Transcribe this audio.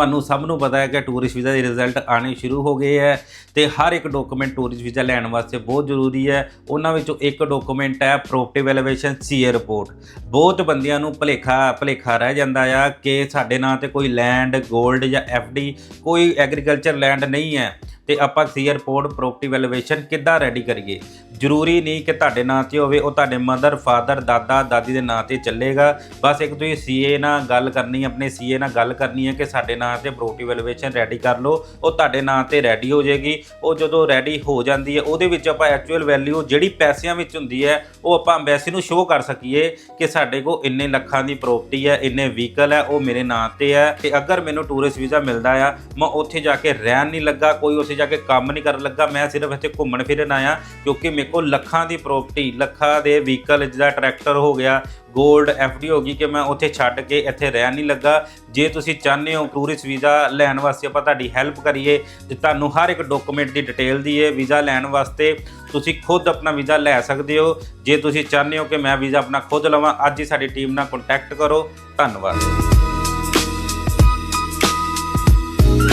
ਤੁਹਾਨੂੰ ਸਭ ਨੂੰ ਪਤਾ ਹੈ ਕਿ ਟੂਰਿਸਟ ਵੀਜ਼ਾ ਦੇ ਰਿਜ਼ਲਟ ਆਣੇ ਸ਼ੁਰੂ ਹੋ ਗਏ ਹੈ ਤੇ ਹਰ ਇੱਕ ਡਾਕੂਮੈਂਟ ਟੂਰਿਸਟ ਵੀਜ਼ਾ ਲੈਣ ਵਾਸਤੇ ਬਹੁਤ ਜ਼ਰੂਰੀ ਹੈ। ਉਹਨਾਂ ਵਿੱਚੋਂ ਇੱਕ ਡਾਕੂਮੈਂਟ ਹੈ ਪ੍ਰੋਪਰਟੀ ਵੈਲੂਏਸ਼ਨ ਸੀਏ ਰਿਪੋਰਟ ਬਹੁਤ ਬੰਦਿਆਂ ਨੂੰ ਭਲੇਖਾ ਭਲੇਖਾ ਰਹਿ ਜਾਂਦਾ ਆ ਕਿ ਸਾਡੇ ਨਾਂ ਤੇ ਕੋਈ ਲੈਂਡ 골ਡ ਜਾਂ ਡੀ ਕੋਈ ਐਗਰੀਕਲਚਰ ਲੈਂਡ ਨਹੀਂ ਹੈ। ਤੇ ਆਪਾਂ ਸੀਏ ਰਿਪੋਰਟ ਪ੍ਰੋਪਰਟੀ ਵੈਲੂਏਸ਼ਨ ਕਿੱਦਾਂ ਰੈਡੀ ਕਰੀਏ? ਜ਼ਰੂਰੀ ਨਹੀਂ ਕਿ ਤੁਹਾਡੇ ਨਾਂ ਤੇ ਹੋਵੇ, ਉਹ ਤੁਹਾਡੇ ਮਦਰ ਫਾਦਰ ਦਾਦਾ, ਦਾਦੀ ਦੇ ਨਾਂ ਤੇ ਚੱਲੇਗਾ। ਬਸ ਇੱਕ ਤੁਸੀਂ ਸੀਏ ਨਾਲ ਗੱਲ ਕਰਨੀ, ਆਪਣੇ ਸੀਏ ਨਾਲ ਗੱਲ ਕਰਨੀ ਹੈ ਕਿ ਸਾਡੇ ਨਾਂ ਤੇ ਪ੍ਰੋਪਰਟੀ ਵੈਲੂਏਸ਼ਨ ਰੈਡੀ ਕਰ ਲਓ। ਉਹ ਤੁਹਾਡੇ ਨਾਂ ਤੇ ਰੈਡੀ ਹੋ ਜਾਏਗੀ। ਉਹ ਜਦੋਂ ਰੈਡੀ ਹੋ ਜਾਂਦੀ ਹੈ, ਉਹਦੇ ਵਿੱਚ ਆਪਾਂ ਐਕਚੁਅਲ ਵੈਲਿਊ ਜਿਹੜੀ ਪੈਸਿਆਂ ਵਿੱਚ ਹੁੰਦੀ ਹੈ, ਉਹ ਆਪਾਂ ਐਮਬੈਸੀ ਨੂੰ ਸ਼ੋਅ ਕਰ ਸਕੀਏ ਕਿ ਸਾਡੇ ਕੋਲ ਇੰਨੇ ਲੱਖਾਂ ਦੀ ਪ੍ਰਾਪਰਟੀ ਹੈ, ਇੰਨੇ ਵਹੀਕਲ ਹੈ, ਉਹ ਮੇਰੇ ਨਾਂ ਤੇ ਹੈ। ਤੇ ਅਗਰ ਮੈਨੂੰ ਟੂਰਿਸਟ ਵੀਜ਼ਾ ਮਿਲਦਾ ਆ, ਮੈਂ ਉੱਥੇ ਜਾ ਕੇ ਰਹਿਣ ਨਹੀਂ ਲੱਗਾ, ਕੋਈ ਉੱਥੇ ਜਾ ਕੇ ਕੰਮ ਨਹੀਂ ਕਰਨ ਲੱਗਾ, ਮੈਂ ਸਿਰਫ ਇੱਥੇ ਘੁੰਮਣ ਫਿਰਨ ਆਇਆ, ਕਿਉਂਕਿ ਮੇਰੇ ਕੋਲ ਲੱਖਾਂ ਦੀ ਪ੍ਰਾਪਰਟੀ ਲੱਖਾਂ ਦੇ ਵਹੀਕਲ ਜਿਹਦਾ ਟਰੈਕਟਰ ਹੋ ਗਿਆ 골ਡ ਡੀ ਹੋ ਗਈ ਕਿ ਮੈਂ ਉੱਥੇ ਛੱਡ ਕੇ ਇੱਥੇ ਰਹਿਣ ਨਹੀਂ ਲੱਗਾ। ਜੇ ਤੁਸੀਂ ਚਾਹੁੰਦੇ ਹੋ ਟੂਰਿਸਟ ਵੀਜ਼ਾ ਲੈਣ ਵਾਸਤੇ ਆਪਾਂ ਤੁਹਾਡੀ ਹੈਲਪ ਕਰੀਏ, ਤੇ ਤੁਹਾਨੂੰ ਹਰ ਇੱਕ ਡਾਕੂਮੈਂਟ ਦੀ ਡਿਟੇਲ ਦੀਏ ਵੀਜ਼ਾ ਲੈਣ ਵਾਸਤੇ ਤੁਸੀਂ ਖੁਦ ਆਪਣਾ ਵੀਜ਼ਾ ਲੈ ਸਕਦੇ ਹੋ। ਜੇ ਤੁਸੀਂ ਚਾਹੁੰਦੇ ਹੋ ਕਿ ਮੈਂ ਵੀਜ਼ਾ ਆਪਣਾ ਖੁਦ ਲਵਾਂ, ਅੱਜ ਹੀ ਸਾਡੀ ਟੀਮ ਨਾਲ ਕੰਟੈਕਟ ਕਰੋ। ਧੰਨਵਾਦ।